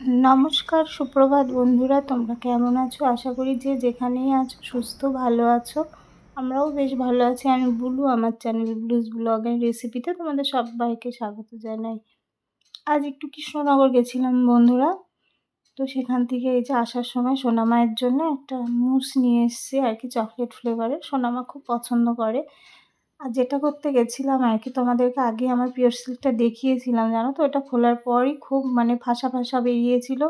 নমস্কার, সুপ্রভাত বন্ধুরা, তোমরা কেমন আছো? আশা করি যে যেখানেই আছো, সুস্থ, ভালো আছো। আমরাও বেশ ভালো আছি। আমি বুলু, আমার চ্যানেল ব্লুজ ব্লগের রেসিপিতে তোমাদের সবাইকে স্বাগত জানাই। আজ একটু কৃষ্ণনগর গেছিলাম বন্ধুরা। তো সেখান থেকে এই যে আসার সময় সোনামায়ের জন্য একটা মুস নিয়ে এসছে, আর কি চকলেট ফ্লেভারের সোনামা খুব পছন্দ করে। আর যেটা করতে গেছিলাম আর কি, তোমাদেরকে আগে আমার পিওর সিল্কটা দেখিয়েছিলাম, জানো তো? এটা খোলার পরই খুব মানে ফাঁসা ফাঁসা বেরিয়েছিল।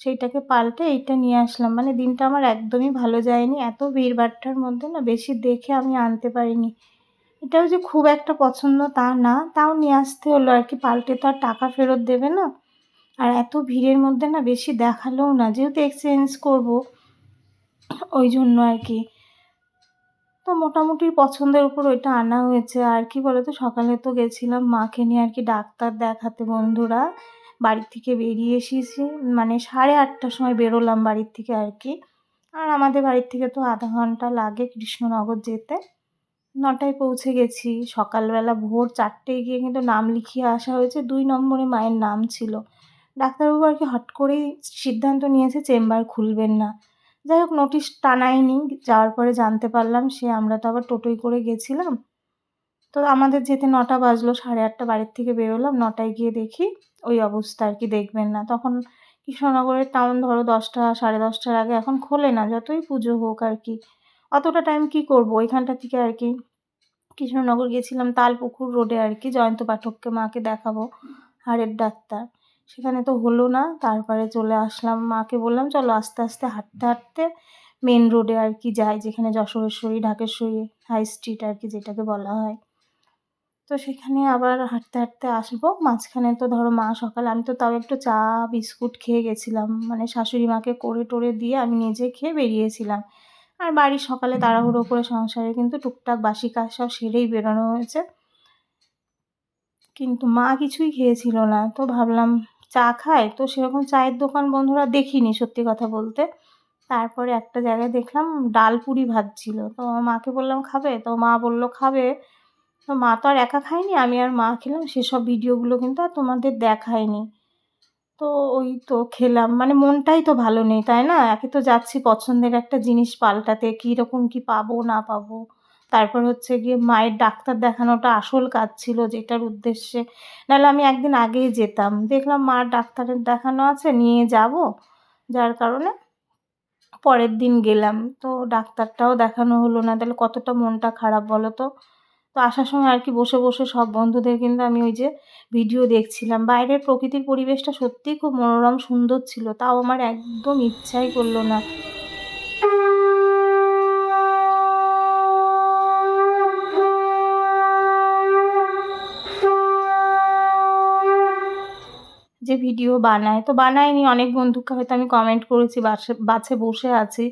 সেইটাকে পাল্টে এইটা নিয়ে আসলাম। মানে দিনটা আমার একদমই ভালো যায়নি। এত ভিড়ভাট্টার মধ্যে না বেশি দেখে আমি আনতে পারিনি। এটাও যে খুব একটা পছন্দ তা না, তাও নিয়ে আসতে হলো আর কি। পাল্টে তো আর টাকা ফেরত দেবে না। আর এত ভিড়ের মধ্যে না বেশি দেখালেও না। যেহেতু এক্সচেঞ্জ করব, ওই জন্য আর কি। তো মোটামুটি পছন্দের উপর ওইটা আনা হয়েছে। আর কি বলতো, সকালে তো গেছিলাম মাকে নিয়ে আর কি ডাক্তার দেখাতে বন্ধুরা। বাড়ির থেকে বেরিয়ে এসেছি। মানে সাড়ে আটটার সময় বেরোলাম বাড়ির থেকে আর কি। আর আমাদের বাড়ির থেকে তো আধা ঘণ্টা লাগে কৃষ্ণনগর যেতে। নটায় পৌঁছে গেছি। সকালবেলা ভোর চারটেয় গিয়ে কিন্তু নাম লিখিয়ে আসা হয়েছে। দুই নম্বরে মায়ের নাম ছিল। ডাক্তারবাবু আর কি হট করেই সিদ্ধান্ত নিয়েছে, চেম্বার খুলবেন না। যাই হোক নোটিশ টানায়নি, যাওয়ার পরে জানতে পারলাম সে আমরা তো আবার টোটোয় করে গেছিলাম। তো আমাদের যেতে নটা বাজলো, সাড়ে আটটা বাড়ির থেকে বেরোলাম, নটায় গিয়ে দেখি ওই অবস্থা আর কি, দেখবেন না। তখন কৃষ্ণনগরের টাউন ধরো দশটা, সাড়ে দশটার আগে এখন খোলে না, যতই পুজো হোক আর কি। অতটা টাইম কি করব? ওইখানটা থেকে আর কি কৃষ্ণনগর গেছিলাম তালপুকুর রোডে আর কি, জয়ন্ত পাঠককে মাকে দেখাবো, হাড়ের ডাক্তার। সেখানে তো হলো না। তারপরে চলে আসলাম মাকে বললাম, চলো আস্তে আস্তে হাঁটতে হাঁটতে মেন রোডে আর কি যাই, যেখানে যশোরেশ্বরী, ঢাকেশ্বরী হাই স্ট্রিট আর কি যেটাকে বলা হয়। তো সেখানে আবার হাঁটতে হাঁটতে আসব। মাঝখানে তো ধরো মা সকালে, আমি তো তাও একটু চা, বিস্কুট খেয়ে গেছিলাম। মানে শাশুড়ি মাকে করে টোরে দিয়ে আমি নিজে খেয়ে বেরিয়েছিলাম। আর বাড়ির সকালে তাড়াহুড়ো করে সংসারে কিন্তু টুকটাক বাসি কাজ সব সেরেই বেরোনো হয়েছে। কিন্তু মা কিছুই খেয়েছিল না। তো ভাবলাম চা খায়? তো সেরকম চায়ের দোকান বন্ধুরা দেখিনি সত্যি কথা বলতে। তারপরে একটা জায়গায় দেখলাম ডাল পুরি ভাজছিল। তো মাকে বললাম, খাবে? তো মা বলল, খাবে। তো মা তো আর একা খায়নি, আমি আর মা খেলাম। সেসব ভিডিওগুলো কিন্তু আর তোমাদের দেখায়নি। তো ওই তো খেলাম। মানে মনটাই তো ভালো নেই, তাই না? একে তো যাচ্ছি পছন্দের একটা জিনিস পাল্টাতে, কীরকম কী পাবো, না পাবো। তারপর হচ্ছে গিয়ে মায়ের ডাক্তার দেখানোটা আসল কাজ ছিল যেটার উদ্দেশ্যে নাহলে আমি একদিন আগেই যেতাম। দেখলাম মার ডাক্তারের দেখানো আছে, নিয়ে যাব। যার কারণে পরের দিন গেলাম। তো ডাক্তারটাও দেখানো হলো না। তাহলে কতটা মনটা খারাপ বলো তো? তো আসার সময় আর কি বসে বসে সব বন্ধুদের কিন্তু আমি ওই যে ভিডিও দেখছিলাম। বাইরের প্রকৃতির পরিবেশটা সত্যিই খুব মনোরম, সুন্দর ছিল। তাও আমার একদম ইচ্ছাই করল না। যে ভিডিও বানায়। তো বানায়নি, অনেক বন্ধুকে হয়তো আমি কমেন্ট করেছি, বাসে বাসে বসে আছি।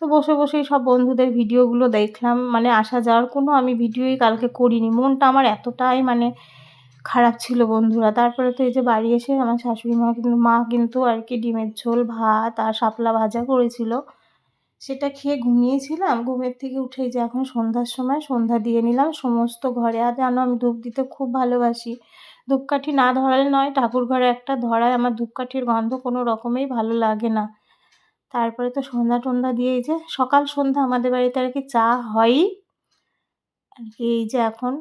তো বসে বসেই সব বন্ধুদের ভিডিওগুলো দেখলাম। মানে আসা যাওয়ার কোনো আমি ভিডিওই কালকে করিনি। মনটা আমার এতটাই মানে খারাপ ছিল বন্ধুরা। তারপরে তো এই যে বাড়ি এসে আমার শাশুড়ি মা কিন্তু মা কিন্তু আর কি ডিমের ঝোল, ভাত আর শাপলা ভাজা করেছিল। সেটা খেয়ে ঘুমিয়েছিলাম। ঘুমের থেকে উঠে যে এখন সন্ধ্যার সময় সন্ধ্যা দিয়ে নিলাম। সমস্ত ঘরে, আর জানো আমি ধূপ দিতে খুব ভালোবাসি। ধূপকাঠি না ধরালে নয় ঠাকুর ঘরে একটা ধরায় আমার ধূপকাঠির গন্ধ কোনো রকমেই ভালো লাগে না। তারপরে তো সন্ধ্যা টন্ধ্যা দিয়ে এই যে, সকাল সন্ধ্যা আমাদের বাড়িতে আর কি চা হয়ই। আর কি এই যে এখন,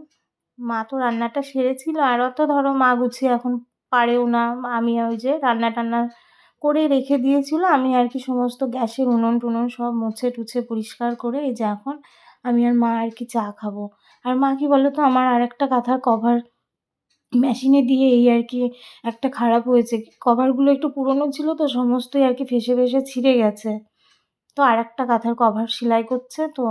মা তো রান্নাটা সেরেছিল, আর অত ধরো মা গুছিয়ে এখন পারেও না। আমি ওই যে রান্না টান্না করে রেখে দিয়েছিল, আমি আর কি সমস্ত গ্যাসের উনুন টুনুন সব মুছে টুছে পরিষ্কার করে এই যে এখন আমি আর মা আর কি চা খাব। আর মা কি বলো তো আমার আর একটা কাঁথার কভার মেশিনে দিয়ে এই আর কি একটা খারাপ হয়েছে। কভারগুলো একটু পুরনো ছিল তো সমস্তই আর কি ফেসে ফেসে ছিঁড়ে গেছে। তো আর একটা কাঁথার কভার সেলাই করছে তো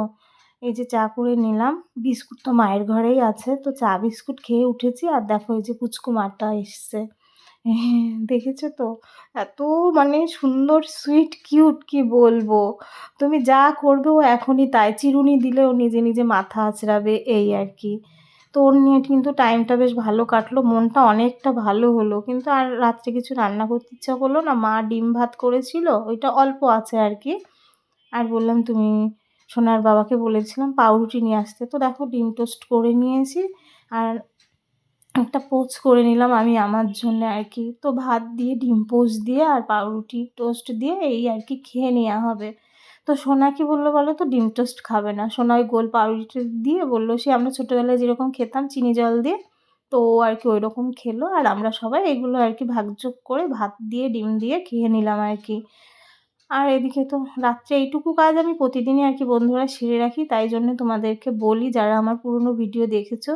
এই যে চা করে নিলাম। বিস্কুট তো মায়ের ঘরেই আছে তো চা বিস্কুট খেয়ে উঠেছি আর দেখো এই যে পুচকু মাটা এসছে। দেখেছ তো? এত মানে সুন্দর সুইট কিউট কি বলব? তুমি যা করবে ও এখনই তাই। চিরুনি দিলে ও নিজে নিজে মাথা আঁচড়াবে, এই আর কি। তো ওর নিয়ে কিন্তু টাইমটা বেশ ভালো কাটলো, মনটা অনেকটা ভালো হলো। কিন্তু আর রাত্রে কিছু রান্না করতে ইচ্ছা করল না, মা ডিম ভাত করেছিল, ওইটা অল্প আছে আর কি আর বললাম, তুমি সোনার বাবাকে বলেছিলাম পাউরুটি নিয়ে আসতে। তো দেখো, ডিম টোস্ট করে নিয়েছি আর একটা পোচ করে নিলাম আমি আমার জন্যে আর কি তো ভাত দিয়ে, ডিম পোচ দিয়ে আর পাউরুটি টোস্ট দিয়ে এই আর কি খেয়ে নেওয়া হবে। তো সোনা কি বলল, বলো তো ডিম টোস্ট খাবে না। সোনা ওই গোল পাউরুটি দিয়ে বলল, সে আমরা ছোটোবেলায় যেরকম খেতাম চিনি জল দিয়ে, তো আর কি ওই রকম খেলো। আর আমরা সবাই এগুলো আর কি ভাগযোগ করে ভাত দিয়ে, ডিম দিয়ে খেয়ে নিলাম আর কি। আর এদিকে তো রাত্রে এইটুকু কাজ আমি প্রতিদিনই আর কি বন্ধুরা সেরে রাখি। তাই জন্য তোমাদেরকে বলি, যারা আমার পুরনো ভিডিও দেখেছ,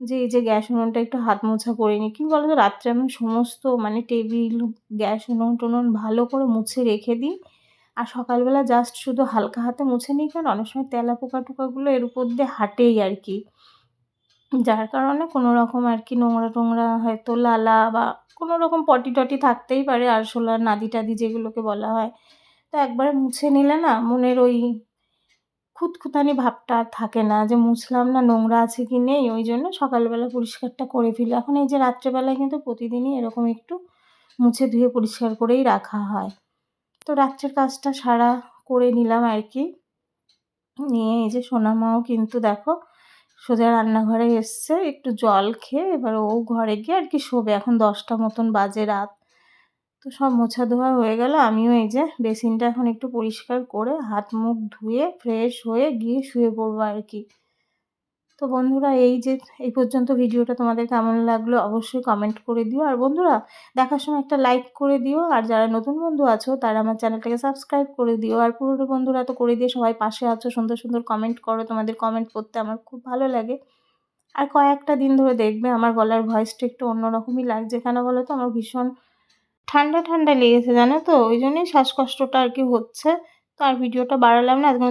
যে এই যে গ্যাস উনুনটা একটু হাত মোছা করে নিই কী বলো তো রাত্রে আমি সমস্ত মানে টেবিল, গ্যাস উনুন টুনুন ভালো করে মুছে রেখে দিই। আর সকালবেলা জাস্ট শুধু হালকা হাতে মুছে নিই কারণ অনেক সময় তেলা পোকা টোকাগুলো এর উপর দিয়ে হাঁটেই আর কি। যার কারণে কোনো রকম আর কি নোংরা টোংরা হয়তো লালা বা কোনো রকম পটি টটি থাকতেই পারে আরশোলা নাদি টাদি যেগুলোকে বলা হয়। তো একবারে মুছে নিলে না মনের ওই খুঁতখুঁতানি ভাবটা থাকে না যে মুছলাম না নোংরা আছে কি নেই, ওই জন্য সকালবেলা পরিষ্কারটা করে ফেলি। এখন এই যে রাত্রেবেলায় কিন্তু প্রতিদিনই এরকম একটু মুছে ধুয়ে পরিষ্কার করেই রাখা হয়। তো রাত্রের কাজটা সারা করে নিলাম আর কি নিয়ে এই যে সোনামাও কিন্তু দেখো সোজা রান্নাঘরে এসছে, একটু জল খেয়ে এবার ও ঘরে গিয়ে আর কি শোবে। এখন দশটা মতন বাজে রাত। তো সব মোছা ধোয়া হয়ে গেল। আমিও এই যে বেসিনটা এখন একটু পরিষ্কার করে হাত মুখ ধুয়ে ফ্রেশ হয়ে গিয়ে শুয়ে পড়ব আর কি তো বন্ধুরা, এই যে, এই পর্যন্ত ভিডিওটা তোমাদের কেমন লাগল অবশ্যই কমেন্ট করে দিও। আর বন্ধুরা, দেখার সময় একটা লাইক করে দিও। আর যারা নতুন বন্ধু আছো, তারা আমার চ্যানেলটাকে সাবস্ক্রাইব করে দিও। আর পুরোনো বন্ধুরা তো করে দিয়ে সবাই পাশে আছো, সুন্দর সুন্দর কমেন্ট করো। তোমাদের কমেন্ট করতে আমার খুব ভালো লাগে। আর কয়েকটা দিন ধরে দেখবে আমার গলার ভয়েসটা একটু অন্যরকমই লাগছে। কেন বলো তো? আমার ভীষণ ঠান্ডা ঠান্ডা লেগেছে, জানো তো? ওই জন্যই শ্বাসকষ্টটা আর কি হচ্ছে। তো আর ভিডিওটা বাড়ালাম না। আজকে